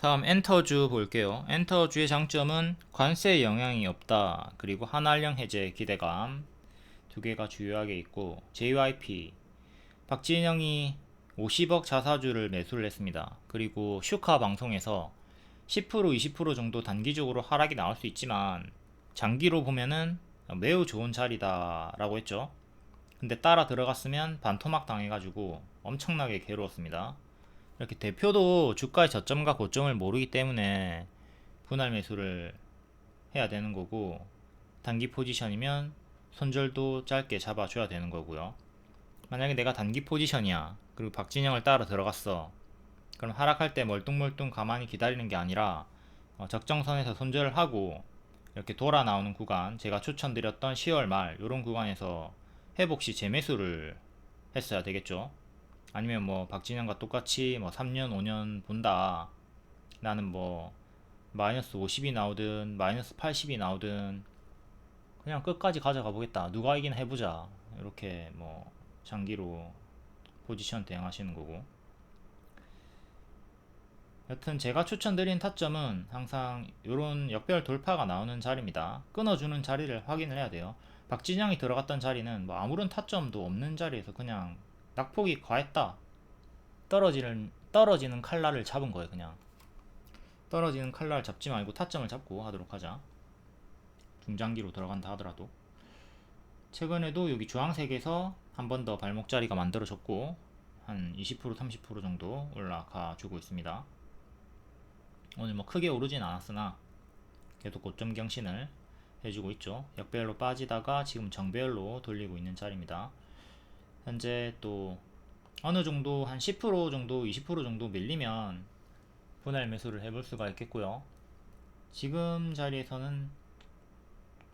다음 엔터주 볼게요. 엔터주의 장점은 관세 영향이 없다. 그리고 한알령 해제 기대감 두 개가 주요하게 있고 JYP 박진영이 50억 자사주를 매수를 했습니다. 그리고 슈카 방송에서 10% 20% 정도 단기적으로 하락이 나올 수 있지만 장기로 보면은 매우 좋은 자리다라고 했죠. 근데 따라 들어갔으면 반토막 당해가지고 엄청나게 괴로웠습니다. 이렇게 대표도 주가의 저점과 고점을 모르기 때문에 분할 매수를 해야 되는 거고 단기 포지션이면 손절도 짧게 잡아줘야 되는 거고요. 만약에 내가 단기 포지션이야. 그리고 박진영을 따라 들어갔어. 그럼 하락할 때 멀뚱멀뚱 가만히 기다리는 게 아니라 어, 적정선에서 손절을 하고 이렇게 돌아 나오는 구간 제가 추천드렸던 10월 말 이런 구간에서 회복 시 재매수를 했어야 되겠죠. 아니면 뭐 박진영과 똑같이 뭐 3년 5년 본다. 나는 뭐 마이너스 50이 나오든 마이너스 80이 나오든 그냥 끝까지 가져가 보겠다. 누가 이긴 해보자. 이렇게 뭐 장기로 포지션 대응하시는 거고. 여튼 제가 추천드린 타점은 항상 이런 역별 돌파가 나오는 자리입니다. 끊어주는 자리를 확인을 해야 돼요. 박진영이 들어갔던 자리는 뭐 아무런 타점도 없는 자리에서 그냥 낙폭이 과했다. 떨어지는 떨어지는 칼날을 잡은 거예요, 그냥. 떨어지는 칼날 잡지 말고 타점을 잡고 하도록 하자. 중장기로 들어간다 하더라도. 최근에도 여기 주황색에서 한 번 더 발목 자리가 만들어졌고 한 20% 30% 정도 올라가 주고 있습니다. 오늘 뭐 크게 오르진 않았으나 계속 고점 경신을 해주고 있죠. 역배열로 빠지다가 지금 정배열로 돌리고 있는 자리입니다. 현재 또 어느 정도 한 10% 정도 20% 정도 밀리면 분할 매수를 해볼 수가 있겠고요. 지금 자리에서는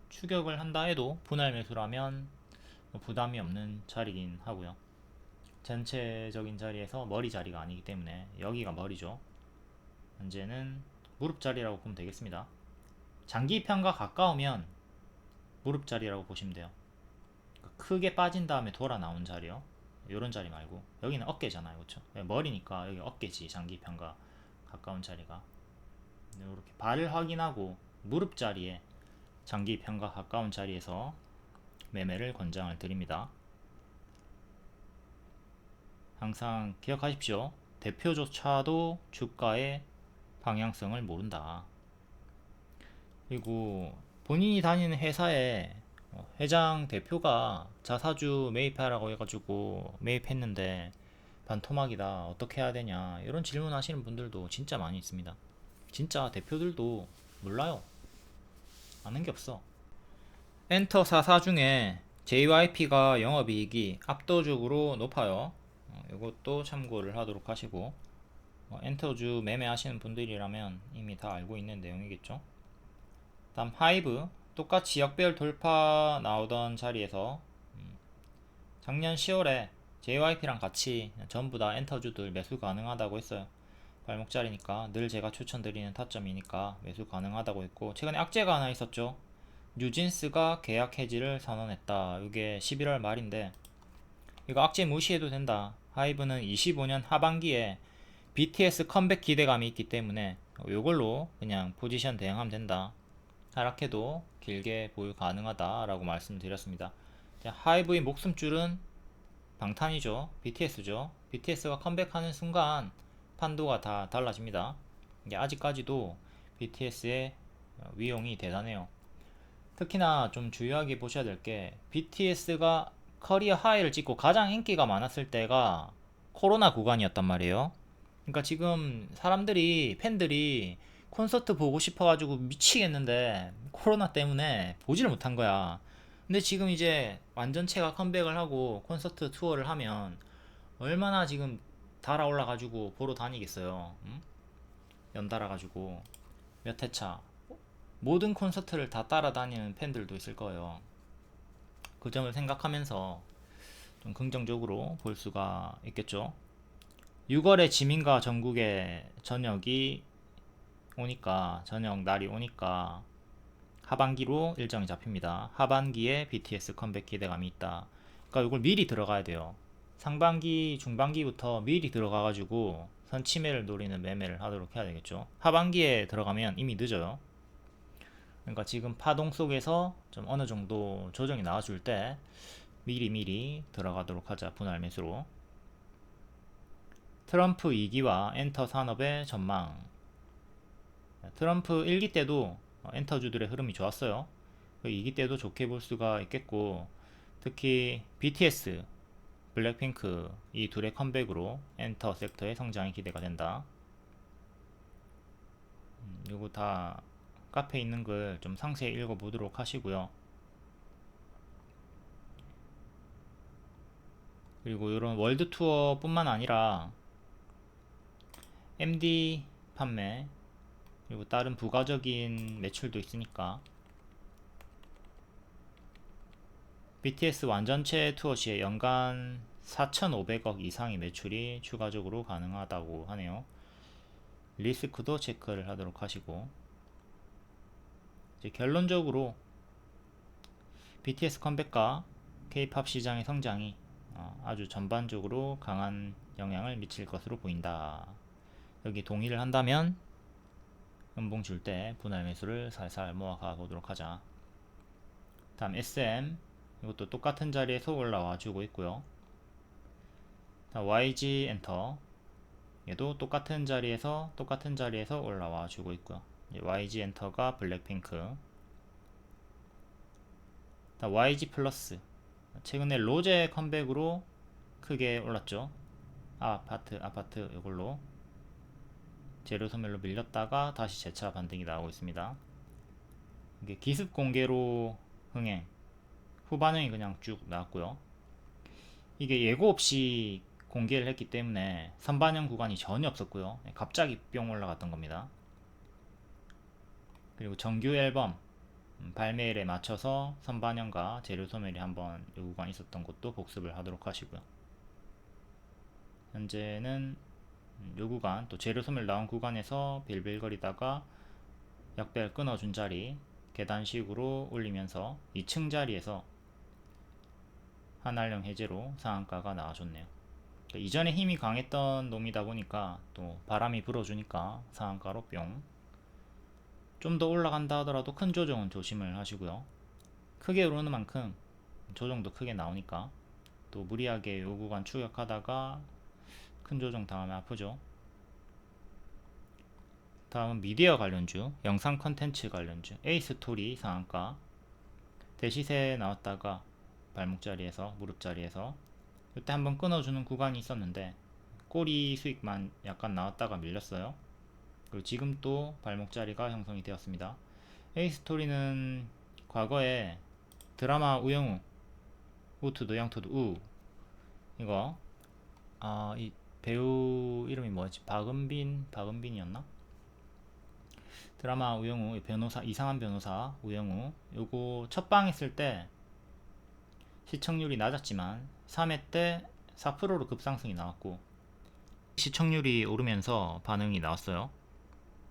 추격을 한다 해도 분할 매수라면 뭐 부담이 없는 자리긴 하고요. 전체적인 자리에서 머리 자리가 아니기 때문에 여기가 머리죠. 현재는 무릎 자리라고 보면 되겠습니다. 장기 편과 가까우면 무릎 자리라고 보시면 돼요. 그러니까 크게 빠진 다음에 돌아 나온 자리요. 이런 자리 말고 여기는 어깨잖아요, 그렇죠? 머리니까 여기 어깨지 장기 편과 가까운 자리가 이렇게 발을 확인하고 무릎 자리에 장기 편과 가까운 자리에서 매매를 권장을 드립니다. 항상 기억하십시오. 대표조차도 주가의 방향성을 모른다. 그리고 본인이 다니는 회사에 어, 회장 대표가 자사주 매입하라고 해가지고 매입했는데 반토막이다 어떻게 해야 되냐 이런 질문 하시는 분들도 진짜 많이 있습니다. 진짜 대표들도 몰라요. 아는 게 없어. 엔터 44 중에 JYP가 영업이익이 압도적으로 높아요. 어, 이것도 참고를 하도록 하시고 어, 엔터주 매매하시는 분들이라면 이미 다 알고 있는 내용이겠죠. 다음 하이브 똑같이 역배열 돌파 나오던 자리에서 음, 작년 10월에 JYP랑 같이 전부 다 엔터주들 매수 가능하다고 했어요. 발목 자리니까 늘 제가 추천드리는 타점이니까 매수 가능하다고 했고 최근에 악재가 하나 있었죠. 뉴진스가 계약 해지를 선언했다. 이게 11월 말인데 이거 악재 무시해도 된다. 하이브는 25년 하반기에 BTS 컴백 기대감이 있기 때문에 이걸로 그냥 포지션 대응하면 된다. 하락해도 길게 보유 가능하다라고 말씀드렸습니다. 하이브의 목숨줄은 방탄이죠. BTS죠. BTS가 컴백하는 순간 판도가 다 달라집니다. 아직까지도 BTS의 위용이 대단해요. 특히나 좀 주의하게 보셔야 될 게 BTS가 커리어 하이를 찍고 가장 인기가 많았을 때가 코로나 구간이었단 말이에요. 그러니까 지금 사람들이 팬들이 콘서트 보고 싶어가지고 미치겠는데 코로나 때문에 보지를 못한 거야. 근데 지금 이제 완전체가 컴백을 하고 콘서트 투어를 하면 얼마나 지금 달아올라가지고 보러 다니겠어요. 응? 연달아가지고 몇 회차 모든 콘서트를 다 따라다니는 팬들도 있을 거예요. 그 점을 생각하면서 좀 긍정적으로 볼 수가 있겠죠. 6월에 지민과 전국의 저녁이 오니까 저녁 날이 오니까 하반기로 일정이 잡힙니다. 하반기에 BTS 컴백 기대감이 있다. 그러니까 이걸 미리 들어가야 돼요. 상반기, 중반기부터 미리 들어가가지고 선침해를 노리는 매매를 하도록 해야 되겠죠. 하반기에 들어가면 이미 늦어요. 그러니까 지금 파동 속에서 좀 어느 정도 조정이 나와줄 때 미리 미리 들어가도록 하자 분할 매수로. 트럼프 2기와 엔터 산업의 전망. 트럼프 1기 때도 엔터주들의 흐름이 좋았어요. 2기 때도 좋게 볼 수가 있겠고 특히 BTS, 블랙핑크 이 둘의 컴백으로 엔터 섹터의 성장이 기대가 된다. 음, 요거 다 카페에 있는 글 좀 상세히 읽어보도록 하시고요. 그리고 이런 월드 투어뿐만 아니라 MD 판매 그리고 다른 부가적인 매출도 있으니까 BTS 완전체 투어 시에 연간 4,500억 이상의 매출이 추가적으로 가능하다고 하네요. 리스크도 체크를 하도록 하시고 이제 결론적으로 BTS 컴백과 K-팝 시장의 성장이 어, 아주 전반적으로 강한 영향을 미칠 것으로 보인다. 여기 동의를 한다면 음봉 줄 때 분할 매수를 살살 모아가 보도록 하자. 다음 SM 이것도 똑같은 자리에서 올라와 주고 있고요. YG 엔터 얘도 똑같은 자리에서 똑같은 자리에서 올라와 주고 있고요. YG 엔터가 블랙핑크 다음 YG 플러스 최근에 로제 컴백으로 크게 올랐죠. 아파트 아파트 이걸로 재료 소멸로 밀렸다가 다시 재차 반등이 나오고 있습니다. 이게 기습 공개로 흥행 후반응이 그냥 쭉 나왔고요. 이게 예고 없이 공개를 했기 때문에 선반영 구간이 전혀 없었고요. 갑자기 뿅 올라갔던 겁니다. 그리고 정규 앨범 음, 발매일에 맞춰서 선반영과 재료 소멸이 한번 이 구간 있었던 것도 복습을 하도록 하시고요. 현재는 음, 요 구간 또 재료 소멸 나온 구간에서 빌빌거리다가 약배를 끊어준 자리 계단식으로 올리면서 2층 자리에서 한알령 해제로 상한가가 나와줬네요. 그러니까 이전에 힘이 강했던 놈이다 보니까 또 바람이 불어주니까 상한가로 뿅. 좀 더 올라간다 하더라도 큰 조정은 조심을 하시고요. 크게 오르는 만큼 조정도 크게 나오니까 또 무리하게 요 구간 추격하다가 큰 조정 당하면 아프죠. 다음은 미디어 관련주, 영상 컨텐츠 관련주, 에이스토리 상한가 대시세 나왔다가 발목 자리에서 무릎 자리에서 이때 한번 끊어주는 구간이 있었는데 꼬리 수익만 약간 나왔다가 밀렸어요. 그리고 지금 또 발목 자리가 형성이 되었습니다. 에이스토리는 과거에 드라마 우영우 우투도 양투도 우 이거 아이 배우 이름이 뭐였지? 박은빈 박은빈이었나? 드라마 우영우 변호사 이상한 변호사 우영우 요거 첫방 했을 때 시청률이 낮았지만 3회 때 4%로 급상승이 나왔고 시청률이 오르면서 반응이 나왔어요.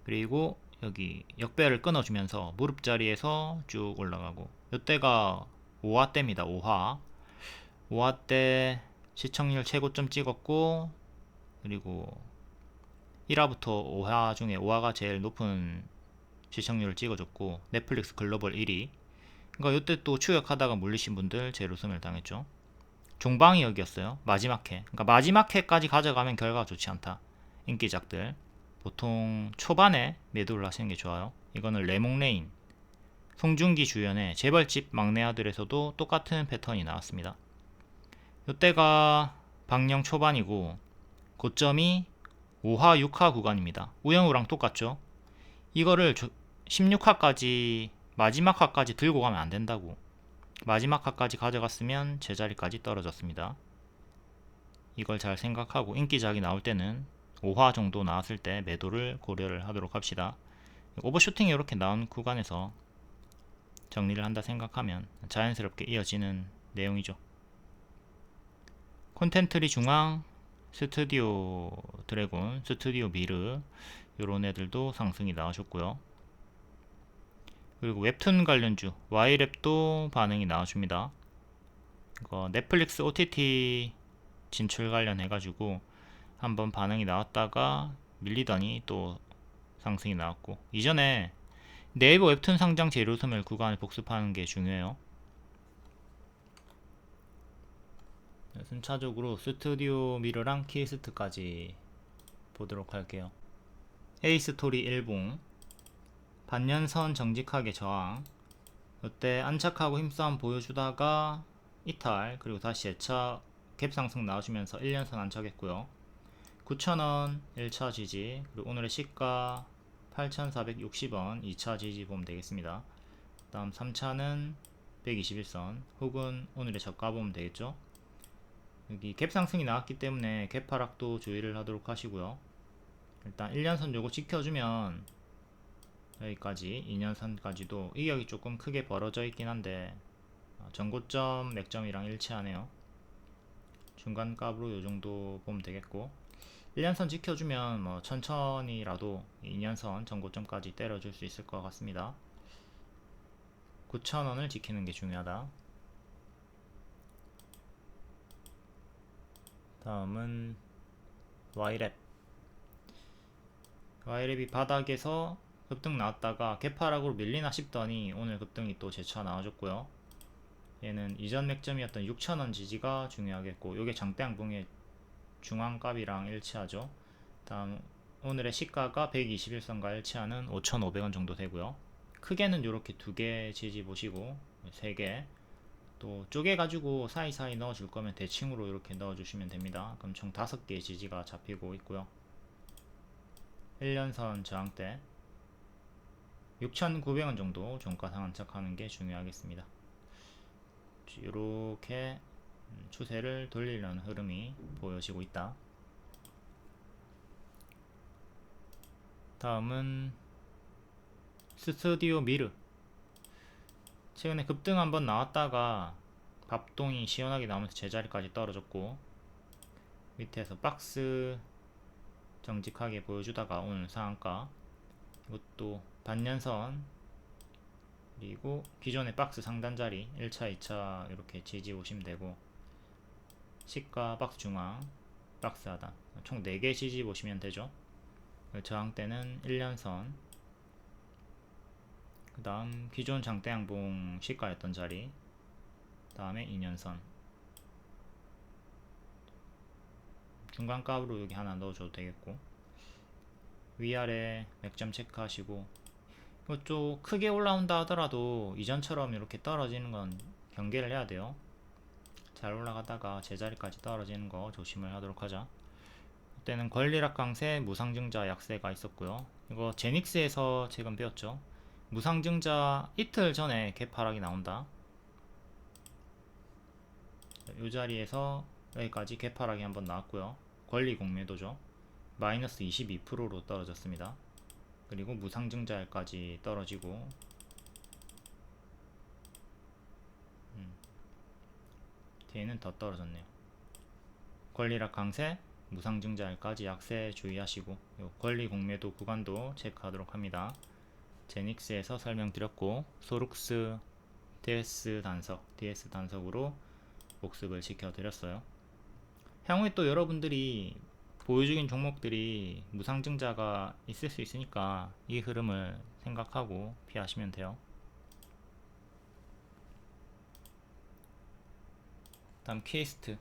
그리고 여기 역배를 끊어주면서 무릎 자리에서 쭉 올라가고 이때가 5화 때입니다. 5화 5화 때 시청률 최고점 찍었고 그리고 1화부터 5화 중에 5화가 제일 높은 시청률을 찍어줬고 넷플릭스 글로벌 1위 그러니까 이때 또 추격하다가 물리신 분들 재로섬을 당했죠. 종방이 여기였어요. 마지막 회. 그러니까 마지막 회까지 가져가면 결과가 좋지 않다. 인기작들. 보통 초반에 매도를 하시는 게 좋아요. 이거는 레몽레인. 송중기 주연의 재벌집 막내 아들에서도 똑같은 패턴이 나왔습니다. 이때가 방영 초반이고 고점이 5화, 6화 구간입니다. 우영우랑 똑같죠? 이거를 16화까지 마지막 화까지 들고 가면 안 된다고. 마지막 화까지 가져갔으면 제자리까지 떨어졌습니다. 이걸 잘 생각하고 인기작이 나올 때는 5화 정도 나왔을 때 매도를 고려를 하도록 합시다. 오버슈팅이 이렇게 나온 구간에서 정리를 한다 생각하면 자연스럽게 이어지는 내용이죠. 콘텐트리 중앙, 스튜디오 드래곤, 스튜디오 미르 이런 애들도 상승이 나와줬고요. 그리고 웹툰 관련주 Y랩도 반응이 나와줍니다. 이거 넷플릭스 OTT 진출 관련해가지고 한번 반응이 나왔다가 밀리더니 또 상승이 나왔고 이전에 네이버 웹툰 상장 재료 소멸 구간을 복습하는 게 중요해요. 순차적으로 스튜디오 미러랑 키스트까지 보도록 할게요. A 스토리 일봉 반년선 정직하게 저항. 이때 안착하고 힘싸움 보여주다가 이탈 그리고 다시 재차 갭 상승 나와주면서 1년선 안착했고요. 9,000원 1차 지지 그리고 오늘의 시가 8,460원 2차 지지 보면 되겠습니다. 다음 3차는 121선 혹은 오늘의 저가 보면 되겠죠 여기 갭 상승이 나왔기 때문에 갭 하락도 주의를 하도록 하시고요. 일단 1년선 요거 지켜주면 여기까지 2년선까지도 이격이 조금 크게 벌어져 있긴 한데 어, 전고점 맥점이랑 일치하네요. 중간값으로 요정도 보면 되겠고 1년선 지켜주면 뭐 천천히라도 2년선 전고점까지 때려줄 수 있을 것 같습니다. 9,000원을 지키는 게 중요하다 다음은 Y랩 Y랩이 바닥에서 급등 나왔다가 개파락으로 밀리나 싶더니 오늘 급등이 또 재차 나와줬고요. 얘는 이전 맥점이었던 6,000원 지지가 중요하겠고 요게 장대양봉의 중앙값이랑 일치하죠. 다음 오늘의 시가가 121선과 일치하는 5,500원 정도 되고요. 크게는 이렇게 두 개 지지 보시고 세 개. 또 쪼개 가지고 사이사이 넣어 줄 거면 대칭으로 이렇게 넣어 주시면 됩니다. 그럼 총 다섯 개의 지지가 잡히고 있고요. 1년선 저항대 6,900원 정도 종가 상한착하는 게 중요하겠습니다. 이렇게 추세를 돌리려는 흐름이 보여지고 있다. 다음은 스튜디오 미르. 최근에 급등 한번 나왔다가 밥동이 시원하게 나오면서 제자리까지 떨어졌고 밑에서 박스 정직하게 보여주다가 오늘 상한가 이것도 반년선 그리고 기존의 박스 상단 자리 1차 2차 이렇게 지지 보시면 되고 시가 박스 중앙 박스 하단 총 4개 지지 보시면 되죠. 저항대는 1년선 그 다음 기존 장대양봉 시가였던 자리 다음에 2년선. 중간값으로 여기 하나 넣어줘도 되겠고. 위아래 맥점 체크하시고. 이쪽 크게 올라온다 하더라도 이전처럼 이렇게 떨어지는 건 경계를 해야 돼요. 잘 올라가다가 제자리까지 떨어지는 거 조심을 하도록 하자. 그때는 권리락 강세 무상증자 약세가 있었고요. 이거 제닉스에서 최근 배웠죠 무상증자 이틀 전에 개파락이 나온다. 이 자리에서 여기까지 개파락이 한번 나왔고요. 권리 공매도죠. 마이너스 22%로 떨어졌습니다. 그리고 무상증자율까지 떨어지고. 음. 뒤에는 더 떨어졌네요. 권리락 강세 무상증자율까지 약세 주의하시고 권리 공매도 구간도 체크하도록 합니다 제닉스에서 설명드렸고 소룩스 DS 단석 DS 단석으로 복습을 시켜드렸어요. 향후에 또 여러분들이 보여주긴 종목들이 무상증자가 있을 수 있으니까 이 흐름을 생각하고 피하시면 돼요. 다음 퀘스트.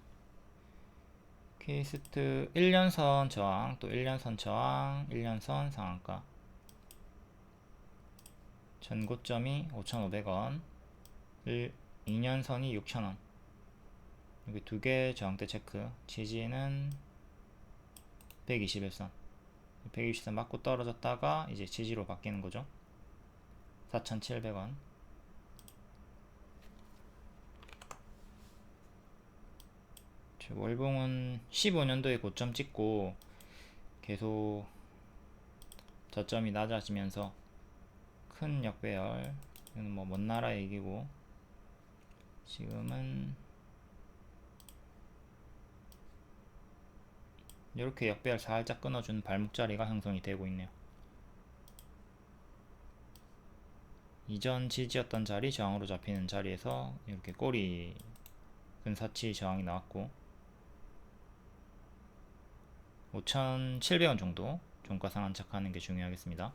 퀘스트 1년선 저항 또 1년선 저항 1년선 상한가 전고점이 5,500원 2년선이 6,000원. 여기 두 개 저항대 체크. 지지는 121선. 120선 맞고 떨어졌다가 이제 지지로 바뀌는 거죠. 4,700원. 월봉은 15년도에 고점 찍고 계속 저점이 낮아지면서 큰 역배열 이건 뭐먼 나라 얘기고 지금은 이렇게 역배열 살짝 끊어준 발목자리가 형성이 되고 있네요. 이전 지지였던 자리 저항으로 잡히는 자리에서 이렇게 꼬리 근사치 저항이 나왔고 5,700원 정도 종가상 안착하는 게 중요하겠습니다.